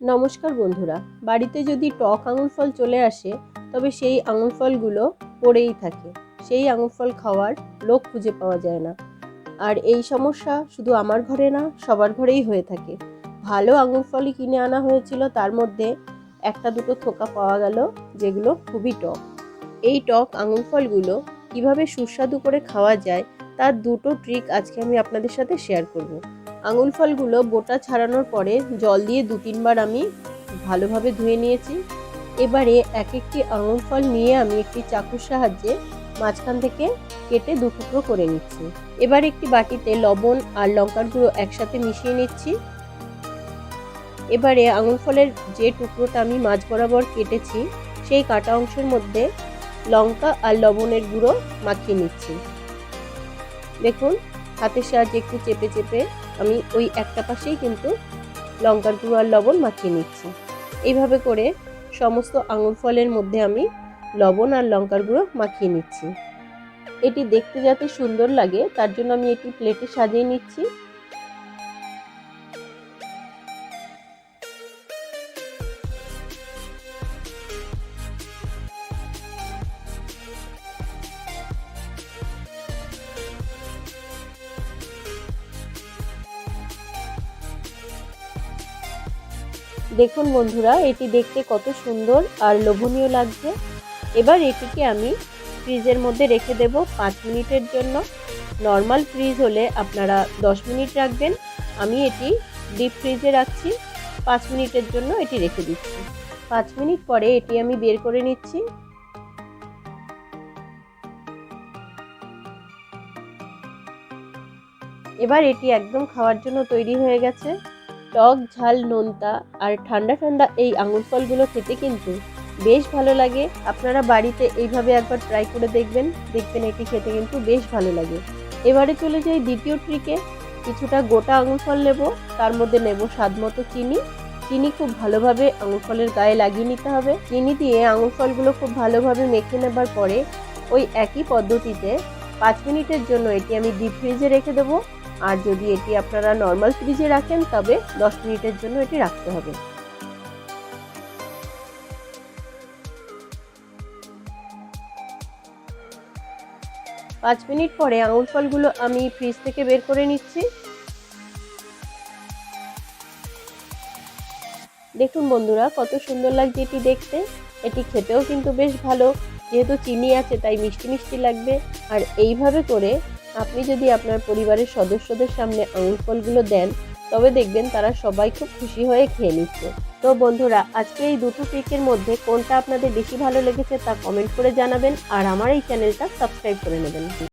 নমস্কার বন্ধুরা, বাড়িতে যদি টক আঙুর ফল চলে আসে, তবে সেই আঙুর ফলগুলো পড়েই থাকে। সেই আঙুর ফল খাওয়ার লোক খুঁজে পাওয়া যায় না। আর এই সমস্যা শুধু আমার ঘরে না, সবার ঘরেই হয়ে থাকে। ভালো আঙুর ফলই কিনে আনা হয়েছিল, তার মধ্যে একটা দুটো থোকা পাওয়া গেল, যেগুলো খুবই টক। এই টক আঙুর ফলগুলো কীভাবে সুস্বাদু করে খাওয়া যায়, তার দুটো ট্রিক আজকে আমি আপনাদের সাথে শেয়ার করব। আঙুল ফলগুলো বোটা ছাড়ানোর পরে জল দিয়ে দু তিনবার আমি ভালোভাবে ধুয়ে নিয়েছি। এবারে এক একটি আঙুল ফল নিয়ে আমি একটি চাকুর সাহায্যে মাঝখান থেকে কেটে দু টুকরো করে নিচ্ছি। এবার একটি বাটিতে লবণ আর লঙ্কার গুঁড়ো একসাথে মিশিয়ে নিচ্ছি। এবারে আঙুল ফলের যে টুকরোটা আমি মাছ বরাবর কেটেছি, সেই কাটা অংশের মধ্যে লঙ্কা আর লবণের গুঁড়ো মাখিয়ে নিচ্ছি। দেখুন, হাতের সাহায্যে একটু চেপে চেপে আমি ওই একটা পাশেই কিন্তু লঙ্কার গুঁড়ো আর লবণ মাখিয়ে নিচ্ছি। এইভাবে করে সমস্ত আঙুর ফলের মধ্যে আমি লবণ আর লঙ্কার গুঁড়ো মাখিয়ে নিচ্ছি। এটি দেখতে যাতে সুন্দর লাগে, তার জন্য আমি এটি প্লেটে সাজিয়ে নিচ্ছি। দেখুন বন্ধুরা, এটি দেখতে কত সুন্দর আর লোভনীয় লাগছে। এবার এটিকে আমি ফ্রিজের মধ্যে রেখে দেব পাঁচ মিনিটের জন্য। নর্মাল ফ্রিজ হলে আপনারা দশ মিনিট রাখবেন। আমি এটি ডিপ ফ্রিজে রাখছি। পাঁচ মিনিটের জন্য এটি রেখে দিচ্ছি। পাঁচ মিনিট পরে এটি আমি বের করে নিচ্ছি। এবার এটি একদম খাওয়ার জন্য তৈরি হয়ে গেছে। টক ঝাল, নোনতা আর ঠান্ডা ঠান্ডা এই আঙুর ফলগুলো খেতে কিন্তু বেশ ভালো লাগে। আপনারা বাড়িতে এইভাবে একবার ট্রাই করে দেখবেন দেখবেন এটি খেতে কিন্তু বেশ ভালো লাগে। এবারে চলে যাই দ্বিতীয় ট্রিকে কিছুটা গোটা আঙুর ফল নেব, তার মধ্যে নেব স্বাদ মতো চিনি। চিনি খুব ভালোভাবে আঙুর ফলের গায়ে লাগিয়ে নিতে হবে। চিনি দিয়ে আঙুর ফলগুলো খুব ভালোভাবে মেখে নেবার পরে ওই একই পদ্ধতিতে পাঁচ মিনিটের জন্য এটি আমি ডিপ ফ্রিজে রেখে দেবো। আর যদি এটি আপনারা নর্মাল ফ্রিজে রাখেন, তবে দশ মিনিটের জন্য এটি রাখতে হবে। পাঁচ মিনিট পরে আঙুর ফলগুলো আমি ফ্রিজ থেকে বের করে নিচ্ছি। দেখুন বন্ধুরা, কত সুন্দর লাগছে এটি দেখতে। এটি খেতেও কিন্তু বেশ ভালো। যেহেতু চিনি আছে, তাই মিষ্টি মিষ্টি লাগবে। আর এইভাবে করে আপনি যদি আপনার পরিবারের সদস্যদের সামনে আঙুর ফলগুলো দেন, তবে দেখবেন তারা সবাই খুব খুশি হয়ে খেয়ে নিচ্ছে। তো বন্ধুরা, আজকে এই দুটো পিকের মধ্যে কোনটা আপনাদের বেশি ভালো লেগেছে তা কমেন্ট করে জানাবেন, আর আমার এই চ্যানেলটা সাবস্ক্রাইব করে নেবেন।